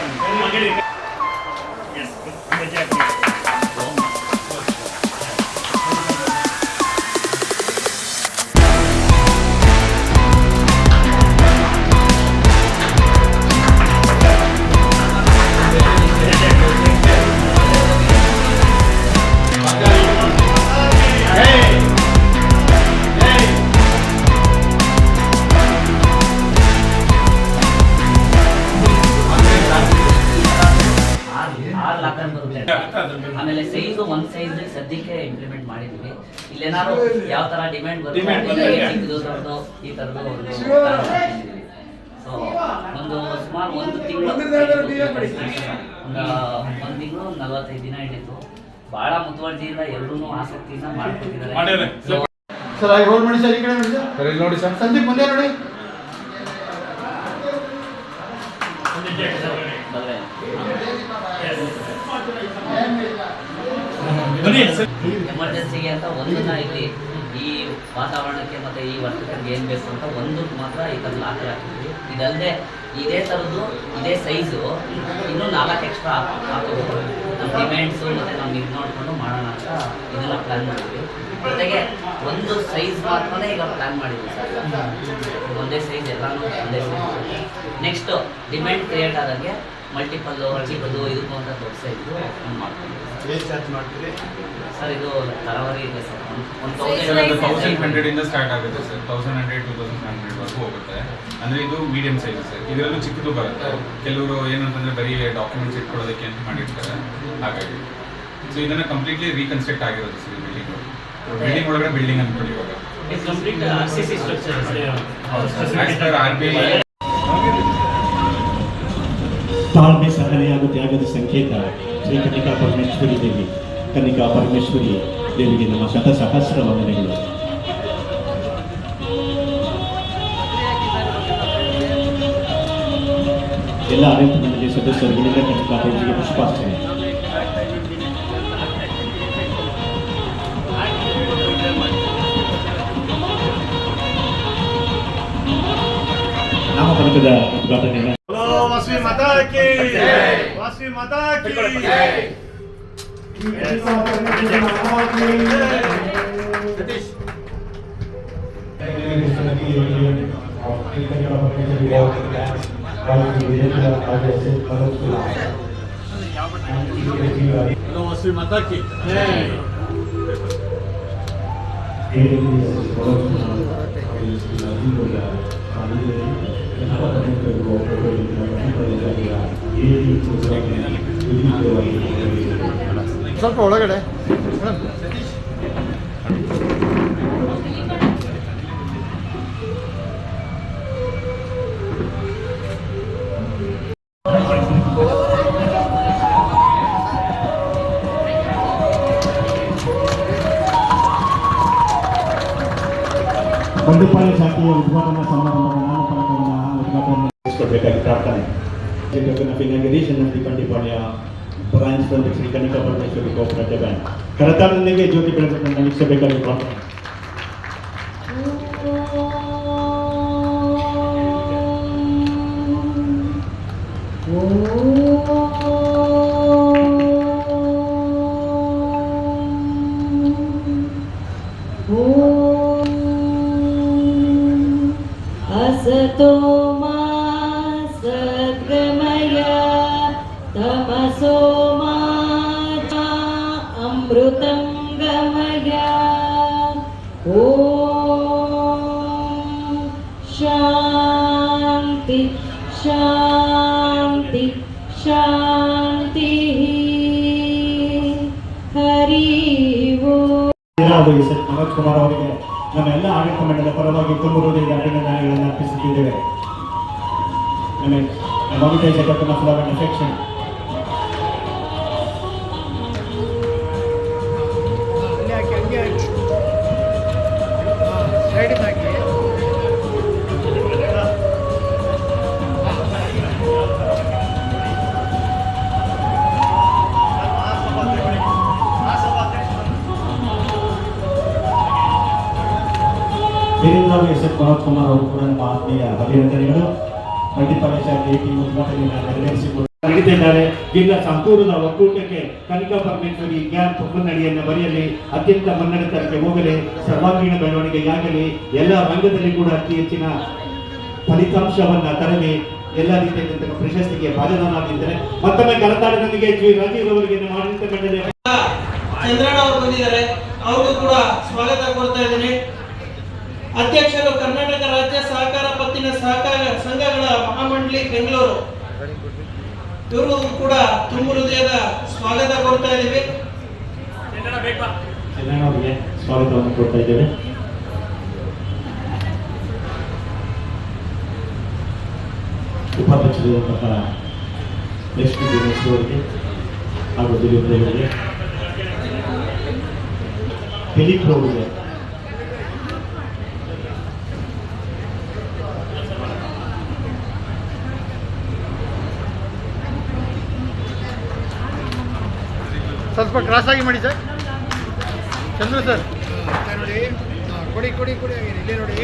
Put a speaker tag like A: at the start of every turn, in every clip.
A: ಆರು ಲಾಕರ್ ಬರುತ್ತೆ ಆಮೇಲೆ ಸೈಜ್ ಒಂದ್ ಸೈಜ್ ಸದ್ಯಕ್ಕೆ ಇಂಪ್ಲಿಮೆಂಟ್ ಮಾಡಿದ್ವಿ ಇಲ್ಲೇನಾದ್ರು ಯಾವ ತರ ಡಿಮ್ಯಾಂಡ್ ಬರುತ್ತೆ ಈ ತರದ್ದು ಒಂದು ಸೊ ಒಂದು ಸುಮಾರು ಒಂದು ತಿಂಗಳು ಒಂದು ತಿಂಗಳು ನಲವತ್ತೈದು ದಿನ ಹಿಡಿತು. ಬಹಳ ಮುತುವರ್ಜಿಯಿಂದ ಎಲ್ಲರೂ ಆಸಕ್ತಿಯಿಂದ
B: ಮಾಡ್ಯಾರೆ.
A: ಮಾಡ್ಕೊಟ್ಟಿದ್ದಾರೆ
C: ಸರ್ ಆಗಿ ಹೋಗಿ ನೋಡಿ ಸರ್ ಈ ಕಡೆ ನೋಡಿ ಸರ್.
D: ಸರ್ ಇಲ್ಲಿ ನೋಡಿ ಸರ್.
C: ಸಂದೀಪ್ ಮುಂದೆ ನೋಡಿ.
A: ಬಂದ್ರೆ ಎಮರ್ಜೆನ್ಸಿಗೆ ಅಂತ ಒಂದನ್ನ ಇಲ್ಲಿ ಈ ವಾತಾವರಣಕ್ಕೆ ಮತ್ತೆ ಈ ವರ್ತಕರಿಗೆ ಏನ್ ಬೇಕು ಅಂತ ಒಂದಕ್ಕೆ ಮಾತ್ರ ಈ ತರ ಲಾಕರ್ ಹಾಕಿದ್ವಿ. ಇದಲ್ಲದೆ ಇದೇ ತರದ್ದು, ಇದೇ ಸೈಜು ಇನ್ನೂ ನಾಲ್ಕು ಎಕ್ಸ್ಟ್ರಾ ಹಾಕೋಬೇಕು. ನಮ್ಮ ಡಿಮ್ಯಾಂಡ್ಸು ಮತ್ತೆ ನಾವು ಇದು ನೋಡ್ಕೊಂಡು ಮಾಡೋಣ ಅಂತ ಇದನ್ನ ಪ್ಲಾನ್ ಮಾಡಿದ್ವಿ. ಜೊತೆಗೆ ಒಂದು ಸೈಜ್ ಮಾತ್ರನೇ ಈಗ ಪ್ಲಾನ್ ಮಾಡಿದ್ವಿ ಸರ್. ಒಂದೇ ಸೈಜ್ ಎಲ್ಲಾನು ಒಂದೇ ಸೈಜ್ ನೆಕ್ಸ್ಟ್ ಡಿಮ್ಯಾಂಡ್ ಕ್ರಿಯೇಟ್ ಆದಂಗೆ ಮಲ್ಟಿಪಲ್ಲು ಚಿಕ್ಕದು ಇದಕ್ಕೂ ಅಂತ ದೊಡ್ಡ ಸೈಜು ಮಾಡ್ತೀವಿ
C: ಏನು ಚಾರ್ಜ್ ಮಾಡ್ತೀರಿ?
A: ಸರ್ ಇದು ತರಾವರಿ ಇದೆ ಸರ್. ಒಂದು
D: ತೌಸಂಡ್ ಇಂದ. ಸ್ಟಾರ್ಟ್ ಆಗುತ್ತೆ sir. Thousand hundred two thousand hundred ವರೆಗೂ ಹೋಗುತ್ತೆ. ಅಂದ್ರೆ ಇದು ಮೀಡಿಯಂ ಸೈಜ್ ಸರ್. ಇದರಲ್ಲೂ ಚಿಕ್ಕದು ಬರುತ್ತೆ. ಕೆಲವರು ಏನಂತಂದ್ರೆ ಬರೀ ಡಾಕ್ಯುಮೆಂಟ್ಸ್ ಇಟ್ಕೊಳ್ಳೋದಕ್ಕೆ ಅಂತ ಮಾಡಿರ್ತಾರೆ. ಹಾಗಾಗಿ. ಸೊ ಇದನ್ನ ಕಂಪ್ಲೀಟ್ಲಿ ರೀಕನ್ಸ್ಟ್ರಕ್ಟ್ ಆಗಿರೋದು ಸರ್ ಬಿಲ್ಡಿಂಗ್ ಬಿಲ್ಡಿಂಗ್ ಒಳಗಡೆ ಬಿಲ್ಡಿಂಗ್ ಅಂದ್ಕೊಳ್ಳಿ ಇವಾಗ.
B: Complete R C
D: C per R B I
E: ತಾಳ್ಮೆ ಸಹನೆ ಹಾಗೂ ತ್ಯಾಗದ ಸಂಕೇತ ಶ್ರೀ ಕನ್ನಿಕಾ ಪರಮೇಶ್ವರಿ ದೇವಿ ಕನ್ನಿಕಾ ಪರಮೇಶ್ವರಿ ದೇವಿಗೆ ನಮ್ಮ ಶತ ಸಹಸ್ರ ವಂದನೆಗಳು ಎಲ್ಲ ಆಡಳಿತ ಮಂಡಳಿ ಸದಸ್ಯರುಗಳಿಂದ ಕನ್ನಿಕಾ ದೇವಿಗೆ ಪುಷ್ಪಾರ್ಚನೆ ನಾಮಫಲಕದ ಉದ್ಘಾಟನೆ
C: माता की वासी माता की वासी माता की Thank you. ಸ್ವಲ್ಪ ಒಳಗಡೆ
E: ಬಂಡುಪಾಳ್ಯ ಶಾಖೆಯ ಉದ್ಘಾಟನಾ ಸಮಾರಂಭದ ನಾಮಫಲಕವನ್ನು ಉದ್ಘಾಟನೆ ಮಾಡಿಸಬೇಕಾಗಿ ಪ್ರಾರ್ಥನೆ of inauguration of the Bandipalya branch from the Shri Kannika Parameshwari cooperative bank ಕರತಾಳನಿಗೆ ಜ್ಯೋತಿ ಬೆಳಕನ್ನು ನಮಿಸಬೇಕಾಗಿ ಪ್ರಾರ್ಥನೆ
F: अमृतं गमय ॐ शान्ति शान्ति शान्तिः हरि ओम्
E: ಹಾಗೂ ಎಸ್ ಎಸ್ ಮನೋಜ್ ಕುಮಾರ್ ಅವರಿಗೆ ನಮ್ಮ ಎಲ್ಲ ಆಡಳಿತ ಮಂಡಳಿಯ ಪರವಾಗಿ ತುಂಬ ಹೃದಯದ ಅಭಿನಂದನೆಗಳನ್ನು ಅರ್ಪಿಸುತ್ತಿದ್ದೇವೆ ಆಮೇಲೆ mementos token of love and affection ಇದರಿಂದ ಎಸ್ ಎಸ್ ಮನೋಜ್ ಕುಮಾರ್ ಅವರು ಕೂಡ ನಮ್ಮ ಆತ್ಮೀಯ ಟೀಮ್ ಉದ್ಘಾಟನೆಯನ್ನು ನೆರವೇರಿಸಿಕೊಂಡು ನಡೀತಿದ್ದಾರೆ. ಜಿಲ್ಲಾ ಸಂಪೂರ್ಣ ಒಕ್ಕೂಟಕ್ಕೆ ಕನಿಕಾ ಪರಮೇಶ್ವರಿ ಜ್ಞಾನ ಮುನ್ನಡೆಯನ್ನು ಬರೆಯಲಿ. ಅತ್ಯಂತ ಮುನ್ನಡೆತಕ್ಕೆ ಹೋಗಲಿ. ಸರ್ವಾಂಗೀಣ ಬೆಳವಣಿಗೆಯಾಗಲಿ ಎಲ್ಲ ರಂಗದಲ್ಲಿ ಕೂಡ ಅತಿ ಹೆಚ್ಚಿನ ಫಲಿತಾಂಶವನ್ನ ತರಲಿ. ಎಲ್ಲ ರೀತಿಯಾದಂತಹ ಪ್ರಶಸ್ತಿಗೆ ಭಾಜನನಾಗಿದ್ದಾರೆ ಮತ್ತೊಮ್ಮೆ ಕರತಾಡದೊಂದಿಗೆ ಶ್ರೀ ರಾಜೀವ್ ಅವರಿಗೆ ಆಡಳಿತ
B: ಚಂದ್ರಣ್ಣ ಅವರು ಬಂದಿದ್ದಾರೆ. ಅವ್ರಿಗೂ ಕೂಡ ಸ್ವಾಗತ ಕೊಡ್ತಾ ಇದ್ದೀನಿ. ಅಧ್ಯಕ್ಷರು ಕರ್ನಾಟಕ ರಾಜ್ಯ ಸಹಕಾರ ಪತ್ತಿನ ಸಹಕಾರ ಸಂಘಗಳ ಮಹಾಮಂಡಳಿ ಬೆಂಗಳೂರು. ಇವರು ಕೂಡ ತುಂಬ ಹೃದಯದ ಸ್ವಾಗತ ಕೋರ್ತಾ ಇದ್ದೀವಿ.
E: ಸ್ವಾಗತವನ್ನು ಕೊಡ್ತಾ ಇದ್ದೇವೆ. ಉಪಾಧ್ಯಕ್ಷರಾದಂತಹ ಲಕ್ಷ್ಮೀ ದಿನೇಶ್ ಅವರಿಗೆ ಹಾಗೂ ದಿಲೀಪ್ ಅವರಿಗೆ ದಿಲೀಪ್ ಅವರಿಗೆ
C: ಸ್ವಲ್ಪ ಕ್ರಾಸ್ ಆಗಿ ಮಾಡಿ ಸರ್. ಚಂದ್ರ ಸರ್. ನೋಡಿ ಕೊಡಿ ಕೊಡಿ ಕೊಡಿ ಇಲ್ಲೇ ನೋಡಿ.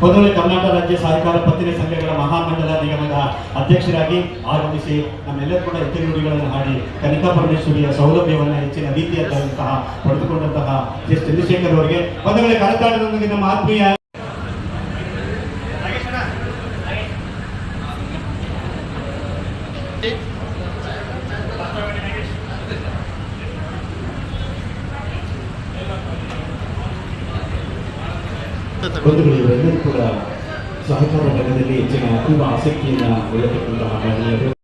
E: ಮೊದಲು ಕರ್ನಾಟಕ ರಾಜ್ಯ ಸಹಕಾರ ಪತ್ತಿನ ಸಂಘಗಳ ಮಹಾಮಂಡಲ ನಿಗಮದ ಅಧ್ಯಕ್ಷರಾಗಿ ಆಗಮಿಸಿ ನಮ್ಮೆಲ್ಲರೂ ಕೂಡ ಇತರ ನುಡಿಗಳನ್ನು ಹಾಡಿ ಕನಿಕಾ ಪರಮೇಶ್ವರಿಯ ಸೌಲಭ್ಯವನ್ನು ಹೆಚ್ಚಿನ ರೀತಿಯಾದಂತಹ ಪಡೆದುಕೊಂಡಂತಹ ಎಸ್ ಚಂದ್ರಶೇಖರ್ ಅವರಿಗೆ. ಮೊದಲೇ ಕರತಾಡದೊಂದಿಗೆ ನಮ್ಮ ಆತ್ಮೀಯ ಬಂಧುಗಳು ಇವರೆಲ್ಲರೂ ಕೂಡ ಸಹಕಾರ ರಂಗದಲ್ಲಿ ಹೆಚ್ಚಿನ ಅತೀವ ಆಸಕ್ತಿಯನ್ನು ಒಳಗೊಂಡಂತಹ ಮಹಿಳೆಯರು